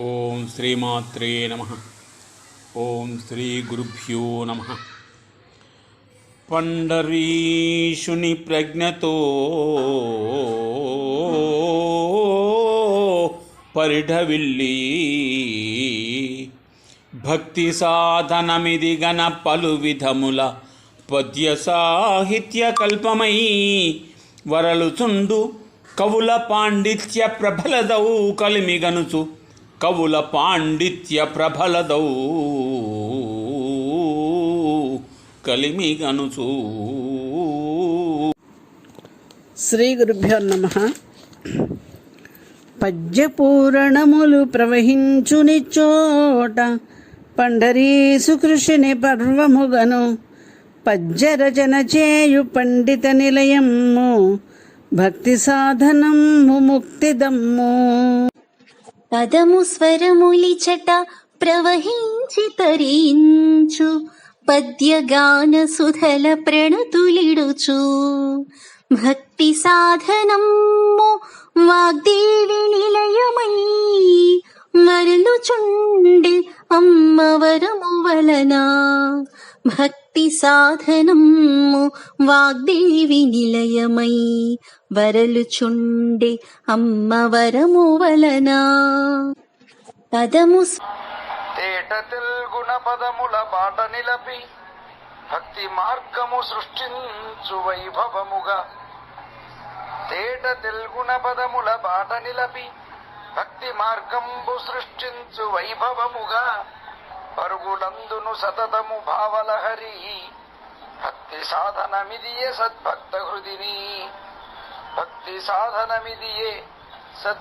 ఓం శ్రీమాత్రే నమ. ఓం శ్రీ గురుభ్యో నమ. పండరీషుని ప్రజ్ఞతో పరిఢవిల్లి. భక్తి సాధనమిది గన పలు విధముల పద్య సాహిత్య కల్పమై వరలుచుండు కవుల పాండిత్య ప్రబలదౌ కలిమిగనుచు. కవుల పాండిత్య ప్రబలదౌ. కలిమిగనుచు శ్రీ గురుభ్యో నమ. పద్యపూరణములు ప్రవహించుని చోట పండరీసు కృషిని పర్వముగను. పద్యరచన చేయు పండిత నిలయము భక్తి సాధనము ముక్తిదమ్ము. పదము స్వరములిచట ప్రవహించి తరించు. పద్యగాన సుధల ప్రణతులిడుచు. భక్తి సాధనము వాగ్దేవి నిలయమై మరలుచుండి అమ్మవరము వలన భక్తి సాధనము వాగ్దేవి నిలయమై వరలుచుండి అమ్మవరము వలన పదము తేట తెల్గుణ పదముల బాట నిలపి భక్తి మార్గము సృష్టించు వైభవముగా. తేట తెల్గుణ పదముల బాట నిలపి భక్తి మార్గంబు సృష్టించు వైభవముగా పరుగులందును సతతము భావలహరి. భక్తి సాధనమిదియే సద్భక్త హృదిని. భక్తి సాధనమిదియే సద్